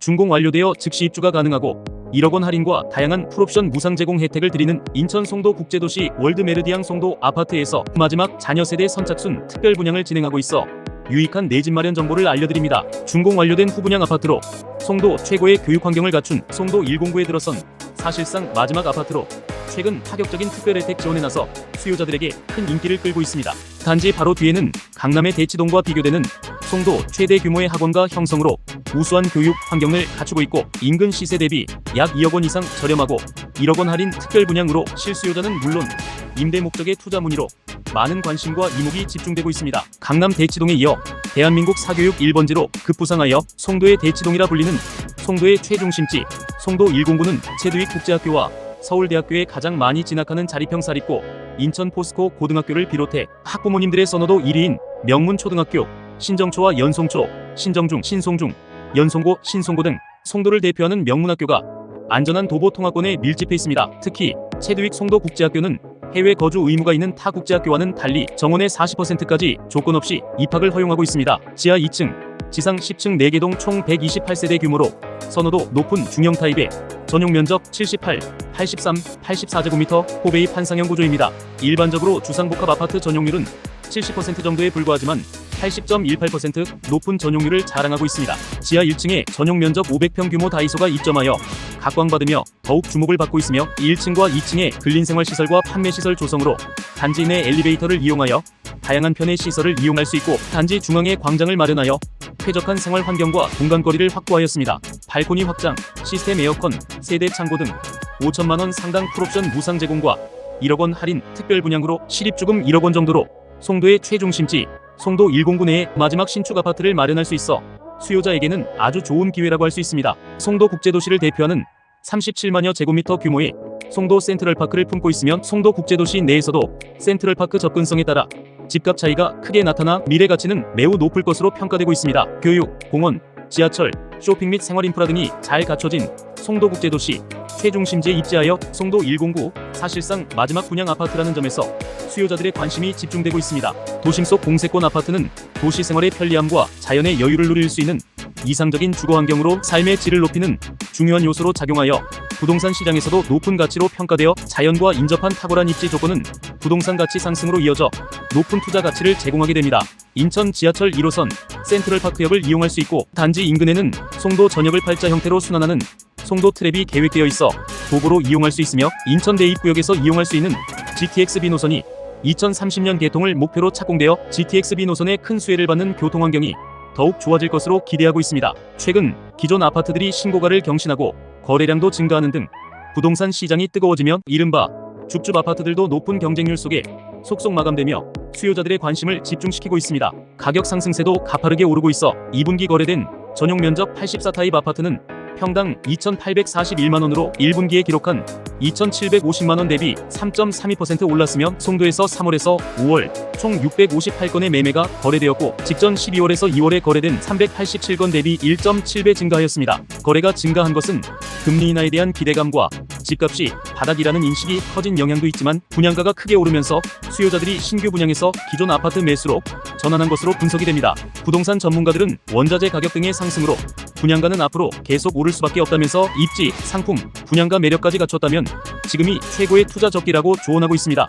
준공 완료되어 즉시 입주가 가능하고 1억 원 할인과 다양한 풀옵션 무상 제공 혜택을 드리는 인천 송도 국제도시 월드 메르디앙 송도 아파트에서 마지막 자녀 세대 선착순 특별 분양을 진행하고 있어 유익한 내 집 마련 정보를 알려드립니다. 준공 완료된 후분양 아파트로 송도 최고의 교육 환경을 갖춘 송도 109에 들어선 사실상 마지막 아파트로 최근 파격적인 특별 혜택 지원에 나서 수요자들에게 큰 인기를 끌고 있습니다. 단지 바로 뒤에는 강남의 대치동과 비교되는 송도 최대 규모의 학원과 형성으로 우수한 교육 환경을 갖추고 있고 인근 시세 대비 약 2억 원 이상 저렴하고 1억 원 할인 특별 분양으로 실수요자는 물론 임대 목적의 투자 문의로 많은 관심과 이목이 집중되고 있습니다. 강남 대치동에 이어 대한민국 사교육 1번지로 급부상하여 송도의 대치동이라 불리는 송도의 최중심지 송도 109는 체두익 국제학교와 서울대학교에 가장 많이 진학하는 자립형 사립고 인천 포스코 고등학교를 비롯해 학부모님들의 선호도 1위인 명문 초등학교 신정초와 연송초, 신정중, 신송중, 연송고, 신송고 등 송도를 대표하는 명문학교가 안전한 도보 통학권에 밀집해 있습니다. 특히 체두익 송도 국제학교는 해외 거주 의무가 있는 타 국제학교와는 달리 정원의 40%까지 조건 없이 입학을 허용하고 있습니다. 지하 2층, 지상 10층 4개 동 총 128세대 규모로 선호도 높은 중형 타입의 전용 면적 78, 83, 84제곱미터 호베이 판상형 구조입니다. 일반적으로 주상복합 아파트 전용률은 70% 정도에 불과하지만 80.18% 높은 전용률을 자랑하고 있습니다. 지하 1층에 전용 면적 500평 규모 다이소가 입점하여 각광받으며 더욱 주목을 받고 있으며 1층과 2층에 근린생활시설과 판매시설 조성으로 단지 내 엘리베이터를 이용하여 다양한 편의 시설을 이용할 수 있고 단지 중앙에 광장을 마련하여 쾌적한 생활 환경과 공간거리를 확보하였습니다. 발코니 확장, 시스템 에어컨, 세대 창고 등 5천만 원 상당 풀옵션 무상 제공과 1억 원 할인 특별 분양으로 실입주금 1억 원 정도로 송도의 최중심지 송도 109 내에 마지막 신축 아파트를 마련할 수 있어 수요자에게는 아주 좋은 기회라고 할 수 있습니다. 송도 국제도시를 대표하는 37만여 제곱미터 규모의 송도 센트럴파크를 품고 있으면 송도 국제도시 내에서도 센트럴파크 접근성에 따라 집값 차이가 크게 나타나 미래 가치는 매우 높을 것으로 평가되고 있습니다. 교육, 공원, 지하철, 쇼핑 및 생활 인프라 등이 잘 갖춰진 송도 국제도시 최중심지에 입지하여 송도 109 사실상 마지막 분양 아파트라는 점에서 수요자들의 관심이 집중되고 있습니다. 도심 속 공세권 아파트는 도시 생활의 편리함과 자연의 여유를 누릴 수 있는 이상적인 주거 환경으로 삶의 질을 높이는 중요한 요소로 작용하여 부동산 시장에서도 높은 가치로 평가되어 자연과 인접한 탁월한 입지 조건은 부동산 가치 상승으로 이어져 높은 투자 가치를 제공하게 됩니다. 인천 지하철 1호선 센트럴파크역을 이용할 수 있고 단지 인근에는 송도 전역을 팔자 형태로 순환하는 송도 트랩이 계획되어 있어 도보로 이용할 수 있으며 인천 대입구역에서 이용할 수 있는 GTX-B 노선이 2030년 개통을 목표로 착공되어 GTX-B 노선의 큰 수혜를 받는 교통 환경이 더욱 좋아질 것으로 기대하고 있습니다. 최근 기존 아파트들이 신고가를 경신하고 거래량도 증가하는 등 부동산 시장이 뜨거워지며 이른바 줍줍 아파트들도 높은 경쟁률 속에 속속 마감되며 수요자들의 관심을 집중시키고 있습니다. 가격 상승세도 가파르게 오르고 있어 2분기 거래된 전용 면적 84타입 아파트는 평당 2,841만 원으로 1분기에 기록한 2,750만 원 대비 3.32% 올랐으며 송도에서 3월에서 5월 총 658건의 매매가 거래되었고 직전 12월에서 2월에 거래된 387건 대비 1.7배 증가하였습니다. 거래가 증가한 것은 금리 인하에 대한 기대감과 집값이 바닥이라는 인식이 커진 영향도 있지만 분양가가 크게 오르면서 수요자들이 신규 분양에서 기존 아파트 매수로 전환한 것으로 분석이 됩니다. 부동산 전문가들은 원자재 가격 등의 상승으로 분양가는 앞으로 계속 오를 수밖에 없다면서 입지, 상품, 분양가 매력까지 갖췄다면 지금이 최고의 투자 적기라고 조언하고 있습니다.